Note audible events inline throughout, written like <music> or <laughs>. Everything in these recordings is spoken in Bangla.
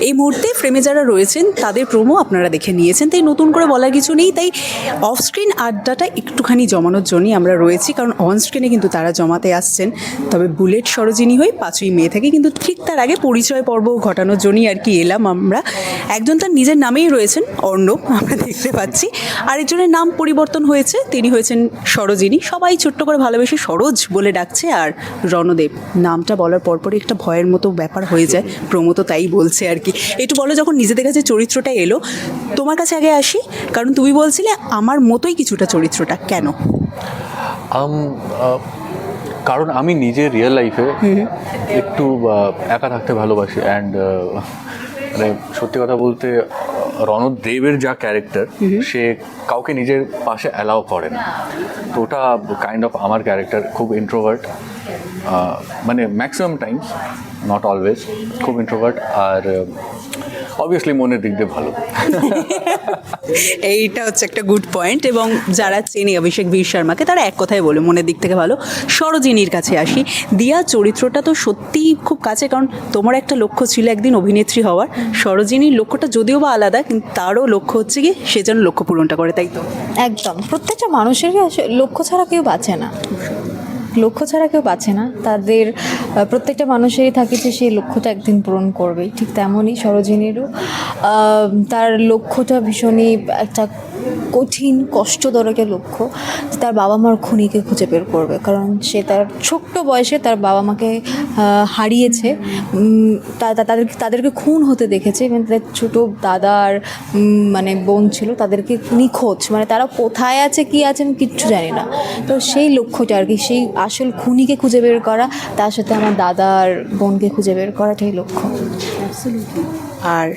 এই মুহূর্তে ফ্রেমে যারা রয়েছেন, তাদের প্রোমো আপনারা দেখে নিয়েছেন। তাই নতুন করে বলার কিছু নেই। তাই অফ স্ক্রিন আড্ডাটা একটুখানি জমানোর জন্যই আমরা রয়েছি। কারণ অন স্ক্রিনে কিন্তু তারা জমাতে আসছেন। তবে বুলেট সরোজিনী হয়ে পাঁচই মে থেকে কিন্তু ঠিক তার আগে পরিচয় পর্ব ঘটানোর জন্যই আর কি এলাম আমরা। একজন তার নিজের নামেই রয়েছেন, অর্ণব, আমরা দেখতে পাচ্ছি। আরেকজনের নাম পরিবর্তন হয়েছে, তিনি হয়েছেন সরোজিনী। সবাই ছোট্ট করে ভালোবেসে সরোজ বলে ডাকছে আর রণদেব। নামটা বলার পরপরই একটা ভয়ের মতো ব্যাপার হয়ে যায়। প্রমো তো তাই বলছে আর কি? একটু বলো যখন নিজেদের কাছে চরিত্রটা এলো তোমার কাছে আগে আসি? কারণ তুমি বলছিলে আমার মতোই কিছুটা চরিত্রটা কেন? কারণ আমি নিজে রিয়েল লাইফে একটু একা থাকতে ভালোবাসি অ্যান্ড মানে সত্যি কথা বলতে রণদ দেবের যা ক্যারেক্টার সে কাউকে নিজের পাশে অ্যালাউ করে না। তো ওটা কাইন্ড অফ আমার ক্যারেক্টার খুব ইন্ট্রোভার্ট মানে ম্যাক্সিমাম টাইমস নট অলওয়েজ খুব ইন্ট্রোভার্ট আর অবভিয়াসলি মনের দিক দিয়ে ভালো। <laughs> এইটা হচ্ছে একটা গুড পয়েন্ট এবং যারা চেনে অভিষেক বীর শর্মাকে তারা এক কথায় বলে মনের দিক থেকে ভালো। সরোজিনীর কাছে আসি। দিয়া চরিত্রটা তো সত্যিই খুব কাছে কারণ তোমার একটা লক্ষ্য ছিল একদিন অভিনেত্রী হওয়ার। সরোজিনীর লক্ষ্যটা যদিও বা আলাদা কিন্তু তারও লক্ষ্য হচ্ছে কি সে যেন লক্ষ্য পূরণটা করে তাই তো? একদম। প্রত্যেকটা মানুষেরই আসলে লক্ষ্য ছাড়া কেউ বাঁচে না। লক্ষ্য ছাড়া কেউ বাঁচে না। তাদের প্রত্যেকটা মানুষেরই থাকে যে সেই লক্ষ্যটা একদিন পূরণ করবে। ঠিক তেমনই সরোজিনীরও। তার লক্ষ্যটা ভীষণই একটা কঠিন কষ্টদর একটা লক্ষ্য যে তার বাবা মার খুনিকে খুঁজে বের করবে। কারণ সে তার ছোট্ট বয়সে তার বাবা মাকে হারিয়েছে। তাদের, তাদেরকে খুন হতে দেখেছে। এবং তাদের ছোটো দাদার মানে বোন ছিল, তাদেরকে নিখোঁজ। মানে তারা কোথায় আছে, কি আছে, আমি কিচ্ছু জানি না। তো সেই লক্ষ্যটা আর কি, সেই আসল খুনিকে খুঁজে বের করা, তার সাথে আমার দাদার বোনকে খুঁজে বের করাটাই লক্ষ্য। আর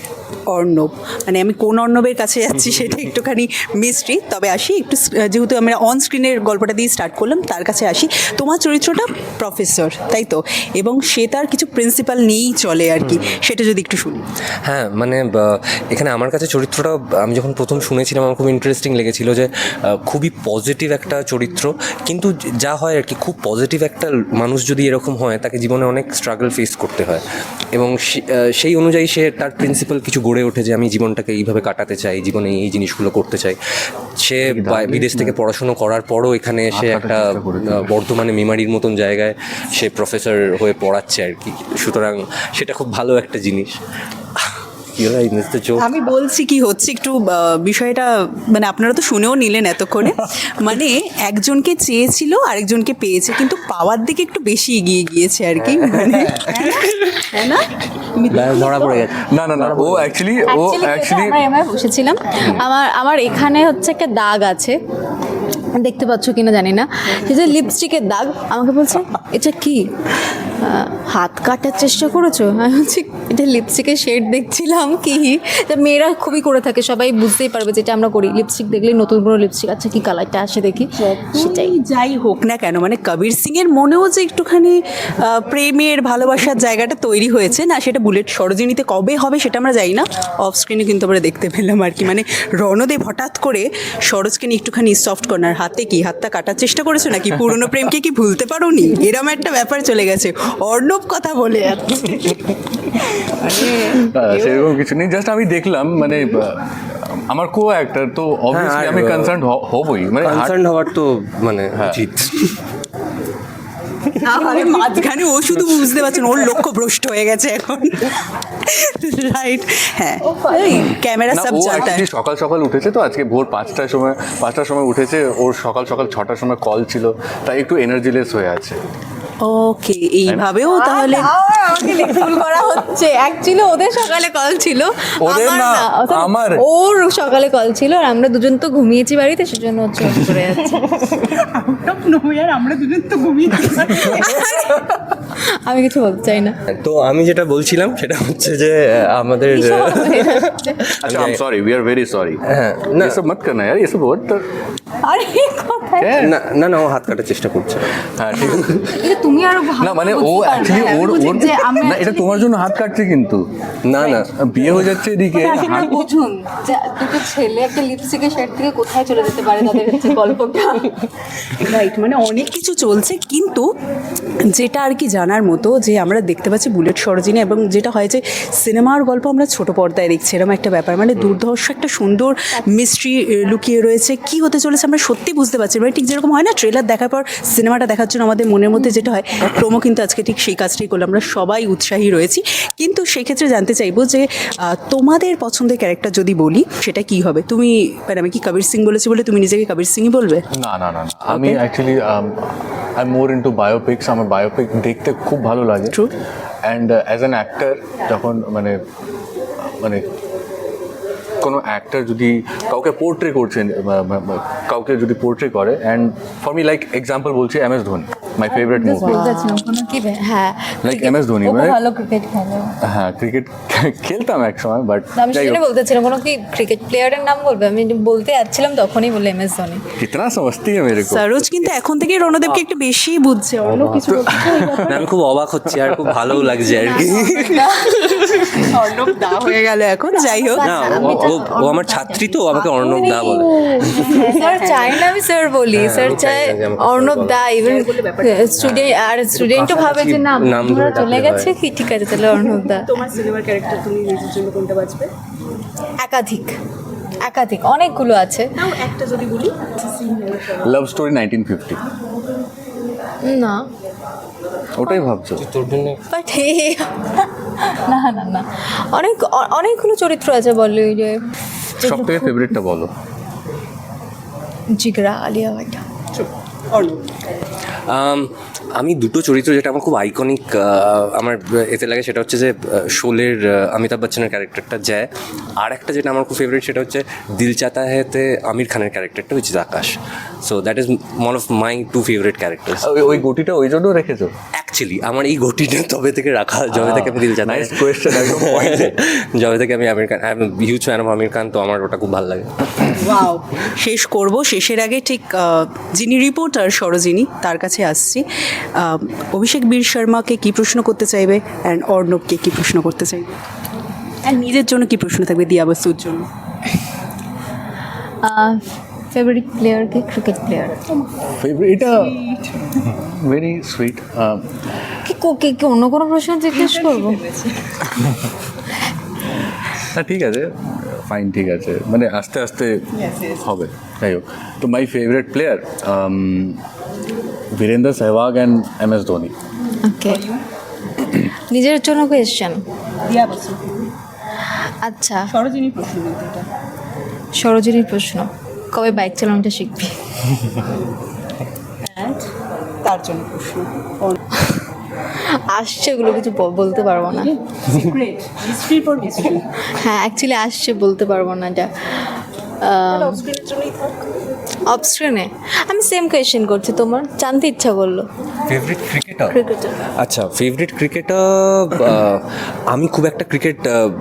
অর্ণব। মানে আমি কোন অর্ণবের কাছে যাচ্ছি <laughs> সেটা একটুখানি মিস্ট্রি তবে আসি একটু যেহেতু আমরা অন স্ক্রিনের গল্পটা দিয়ে স্টার্ট করলাম তার কাছে আসি। তোমার চরিত্রটা প্রফেসর তাই তো? এবং সে তার কিছু প্রিন্সিপাল নিয়েই চলে আর কি। সেটা যদি একটু শুনি। হ্যাঁ মানে এখানে আমার কাছে চরিত্রটা আমি যখন প্রথম শুনেছিলাম আমার খুব ইন্টারেস্টিং লেগেছিল যে খুবই পজিটিভ একটা চরিত্র। কিন্তু যা হয় আর কি খুব পজিটিভ একটা মানুষ যদি এরকম হয় তাকে জীবনে অনেক স্ট্রাগল ফেস করতে হয়। এবং সে- সেই অনুযায়ী সে তার প্রিন্সিপাল কিছু গড়ে ওঠে যে আমি জীবনটাকে এইভাবে কাটাতে চাই জীবনে এই জিনিসগুলো করতে চাই। সে বিদেশ থেকে পড়াশুনো করার পরও এখানে এসে একটা বর্তমানে বর্ধমানে মেমারির মতন জায়গায় সে প্রফেসর হয়ে পড়াচ্ছে আর কি। সুতরাং সেটা খুব ভালো একটা জিনিস। আমি বলছি কি হচ্ছে একটু আহ, বিষয়টা মানে আপনারা তো শুনেও নিলেন এতক্ষণে। <laughs> মানে একজনকে চেয়েছিল আরেকজনকে পেয়েছে কিন্তু পাওয়ার দিকে একটু বেশি এগিয়ে গিয়েছে আর কি মানে। <laughs> হ্যাঁ না? ধরা পড়ে গেছে। না না না ও অ্যাকচুয়ালি ও অ্যাকচুয়ালি আমরা এমআই বসেছিলাম। আমার আমার এখানে হচ্ছে একটা দাগ আছে। দেখতে পাচ্ছ কিনা জানি না। এই যে লিপস্টিকের দাগ আমাকে বলছে এটা কি? হাত কাটার চেষ্টা করেছ? আমি বলছি এটা লিপস্টিকের শেড দেখছিলাম কি? তা মেয়েরা খুবই করে থাকে সবাই বুঝতেই পারবে যেটা আমরা করি। লিপস্টিক দেখলেই নতুন কোনো লিপস্টিক আচ্ছা কি কালারটা আসে দেখি। সেটাই। যাই হোক না কেন মানে কবির সিং এর মনেও যে একটুখানি প্রেমের ভালোবাসার জায়গাটা তৈরি হয়েছে না সেটা বুলেট সরোজিনীতে কবে হবে সেটা আমরা জানি না। অফ স্ক্রিনে কিন্তু আমরা দেখতে পেলাম আর কি। মানে রণদেব হঠাৎ করে সরোজকে নিয়ে একটুখানি সফট কর্নার হাতে কি হাতটা কাটার চেষ্টা করেছ নাকি? পুরনো প্রেমকে কি ভুলতে পারো নি এরম একটা ব্যাপার চলে গেছে। অর্ণব কথা বলে যাচ্ছে সেরকম কিছু নেই জাস্ট আমি দেখলাম মানে আমার কো অ্যাক্টর তো অবভিয়াসলি আমি আহ, কনসার্ন হবই মানে কনসার্ন হওয়ার তো মানে উচিত। আরে মাঝখানে ও শুধু বুঝতে পারছেন ওর লক্ষ্য ভ্রষ্ট হয়ে গেছে এখন। রাইট হ্যাঁ। ক্যামেরা সব চালটা সকাল সকাল উঠেছে তো আজকে ভোর পাঁচটার সময় পাঁচটার সময় উঠেছে ওর সকাল সকাল ছটার সময় কল ছিল তাই একটু এনার্জিলেস হয়ে আছে। ওকে এইভাবেও তাহলে আমাকে ভুল করা হচ্ছে অ্যাকচুয়ালি ওদের সকালে কল ছিল ওদের আমার না, অর্থাৎ আমার। ওর সকালে কল ছিল আর আমরা দুজন তো ঘুমিয়েছি বাড়িতে সেজন্য হচ্ছে ওর করে যাচ্ছে আমরা দুজন তো ঘুমিয়ে আমি কিছু বলতে চাই না তো আমি যেটা বলছিলাম সেটা হচ্ছে যে আহ, আমাদের আচ্ছা <laughs> I am sorry we are very sorry হ্যাঁ না ये सब मत करना यार ये सब बहुत আরে কথা কোথায় না না না ও হাত কাটার চেষ্টা করছে। হ্যাঁ ঠিক আছে। এটা তুমি আরও ভালো না মানে ও অ্যাকচুয়ালি হ্যাঁ, ওর ওর না এটা তোমার জন্য হাত কাটছে কিন্তু। না না। বিয়ে হয়ে যাচ্ছে এদিকে হাত- বুঝুন যে দুটো ছেলে একটা লিপস্টিকের শেড থেকে কোথায় চলে যেতে পারে তাদের হচ্ছে গল্পটা? রাইট মানে অনেক কিছু চলছে কিন্তু যেটা আর কি জানার মতো যে আমরা দেখতে পাচ্ছি বুলেট সরোজিনী এবং যেটা হয় যে সিনেমার গল্প আমরা ছোট পর্দায় দেখছি এরকম একটা ব্যাপার। মানে দুর্ধর্ষ একটা সুন্দর মিস্ট্রি লুকিয়ে রয়েছে। কি হতে চলেছে আমরা সত্যি বুঝতে পারছি মানে ঠিক যেরকম হয় না ট্রেলার দেখার পর সিনেমাটা দেখার জন্য আমাদের মনের মধ্যে যেটা হয় প্রোমো কিন্তু আজকে ঠিক সেই কাজটাই করল। আমরা সবাই উৎসাহী রয়েছি। কিন্তু সেক্ষেত্রে জানতে চাইব যে তোমাদের পছন্দের ক্যারেক্টার যদি বলি সেটা কি হবে? তুমি মানে আমি কি কবির সিং বলেছি বলে তুমি নিজেকে কবির সিংই বলবে? না না না। আমি actually I more into biopics আমার বায়োপিক দেখতে খুব ভালো লাগে. অ্যান্ড অ্যাজ অ্যান অ্যাক্টার যখন মানে মানে কোনো অ্যাক্টার যদি কাউকে পোর্ট্রে করছেন কাউকে যদি পোর্ট্রে করে and for me like example বলছি M S Dhoni my favourite movie হ্যাঁ লাইক এম ধোনি মানে ভালো ক্রিকেট খেলে হ্যাঁ ক্রিকেট খেলতাম এক সময় বাট আমি সেটা বলতেছিলাম কোনো কি ক্রিকেট প্লেয়ারের নাম বলবে আমি বলতে যাচ্ছিলাম তখনই বলে এমএস ধোনি কিতনা সমস্তি হ্যায় মেরে কো সরোজ কিন্তু এখন থেকে রণদেবকে একটু বেশি বুঝছে অন্য কিছু আমি খুব অবাক হচ্ছি আর খুব ভালোও লাগছে আর কি অর্ণব দা হয়ে গেল এখন যাই হোক না ও আমার ছাত্রী তো আমাকে অর্ণব দা বলে স্যার চাই না আমি স্যার বলি স্যার চাই অর্ণব দা ইভেন স্টুডেন্ট আর স্টুডেন্টও ভাবে যে না নাম ধরে চলে গেছে কি ঠিক আছে তাহলে অর্ণব দা। <laughs> তোমার সিনেমার ক্যারেক্টার তুমি নিজের জন্য কোনটা বাঁচবে? একাধিক একাধিক অনেকগুলো আছে। একটা যদি বলি লাভ স্টোরি নাইনটিন ফিফটি না। ওটাই ভাবছ? তোর জন্য বাট <laughs> না না না। অনেক অনেকগুলো চরিত্র আছে বলে ওই যে সব থেকে ফেভারিটটা বলো। জিগরা আলিয়া ভাট অর্ণব। আম, আমি দুটো চরিত্র যেটা আমার খুব আইকনিক আমার এতে লাগে সেটা হচ্ছে যে শোলের অমিতাভ বচ্চনের ক্যারেক্টারটা যায়। আর একটা যেটা আমার খুব ফেভারিট সেটা হচ্ছে দিল চাতা হেতে আমির খানের ক্যারেক্টারটা which is Akash. So that is one of my two favourite character ওই- ওই গুটিটা ওই জন্য রেখেছো? অ্যাকচুয়ালি আমার এই ঘটিটা তবে থেকে রাখা যবে থেকে আমি দিল চাতা Nice question, একদম. <laughs> যবে থেকে আমি Aamir Khan huge fan of Aamir Khan তো আমার ওটা খুব ভালো লাগে। ওয়াও শেষ করব। শেষের আগে ঠিক যিনি রিপোর্টার সরোজিনী তার কাছে আসছি। অভিষেক বীর শর্মাকে কি প্রশ্ন করতে চাইবে অ্যান্ড অর্ণবকে কি প্রশ্ন করতে চাইবে? অ্যান্ড নিজের জন্য কি প্রশ্ন থাকবে দিয়া বস্তুর জন্য ফেভারিট প্লেয়ার কি? Cricket player favourite very sweet কি কো- কি কি অন্য কোনো প্রশ্ন জিজ্ঞেস করব? ঠিক আছে। ফাইন ঠিক আছে। মানে আস্তে আস্তে হবে। যাই হোক। তো my favourite player Virender Sehwag and M S Dhoni okay নিজের জন্য কোয়েশ্চেন আচ্ছা। সরোজিনী প্রশ্ন সরোজিনীর প্রশ্ন। কবে বাইক চালানোটা শিখবি? <laughs> তার জন্য প্রশ্ন। আসছে ওগুলো কিছু বলতে পারব না। হ্যাঁ অ্যাকচুয়ালি আসছে বলতে পারব না এটা। অফস্ক্রিনের জন্যই থাক অফ স্ক্রিনে আমি সেম কোয়েশ্চেন করছি তোমার। জানতে ইচ্ছা করল। ফেভারিট ক্রিকেটার ক্রিকেটার আচ্ছা ফেভারিট ক্রিকেটার আমি খুব একটা ক্রিকেট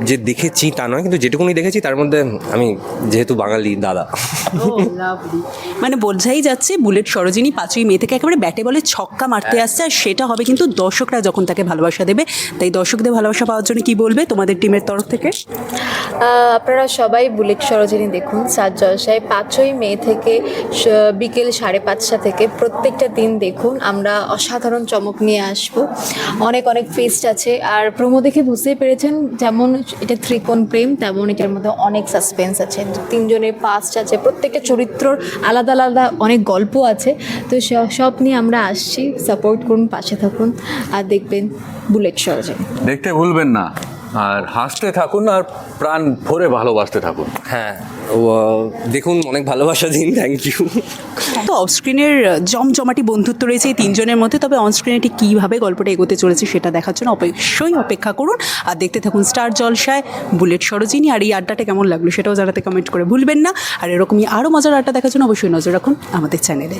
যে দেখেছি তা নয় কিন্তু যেটুকুনি দেখেছি তার মধ্যে আমি যেহেতু বাঙালি দাদা। মানে বোঝাই যাচ্ছে বুলেট সরোজিনী পাঁচই মে থেকে একেবারে ব্যাটে বলে ছক্কা মারতে আসছে আর সেটা হবে কিন্তু দর্শকরা যখন তাকে ভালোবাসা দেবে তাই দর্শকদের ভালোবাসা পাওয়ার জন্য কি বলবে তোমাদের টিমের তরফ থেকে? আপনারা সবাই বুলেট সরোজিনী দেখুন। সাত জলসায় পাঁচই মে থেকে বিকেল সাড়ে পাঁচটা থেকে প্রত্যেকটা দিন দেখুন আমরা অসাধারণ চমক নিয়ে আসব। অনেক অনেক ফেস্ট আছে। আর প্রোমো দেখে বুঝতেই পেরেছেন, যেমন এটা ত্রিকোণ প্রেম, তেমন এটার মধ্যে অনেক সাসপেন্স আছে। তিনজনের পাস্ট আছে, প্রত্যেকটা চরিত্রর আলাদা আলাদা অনেক গল্প আছে। তো সব নিয়ে আমরা আসছি। সাপোর্ট করুন, পাশে থাকুন। আর দেখবেন বুলেট সরোজিনী দেখতে ভুলবেন না। আর হাসতে থাকুন আর প্রাণ ভরে ভালোবাসতে থাকুন। হ্যাঁ ও, দেখুন অনেক ভালোবাসা দিন থ্যাংক ইউ তো অফস্ক্রিনের জমজমাটি বন্ধুত্ব রয়েছে এই তিনজনের মধ্যে তবে অনস্ক্রিনে ঠিক কীভাবে গল্পটা এগোতে চলেছে সেটা দেখার জন্য অবশ্যই অপেক্ষা করুন। আর দেখতে থাকুন স্টার জলসায় বুলেট সরোজিনী আর এই আড্ডাটা কেমন লাগল সেটাও জানাতে কমেন্ট করে ভুলবেন না। আর এরকমই আরও মজার আড্ডা দেখার জন্য অবশ্যই নজর রাখুন আমাদের চ্যানেলে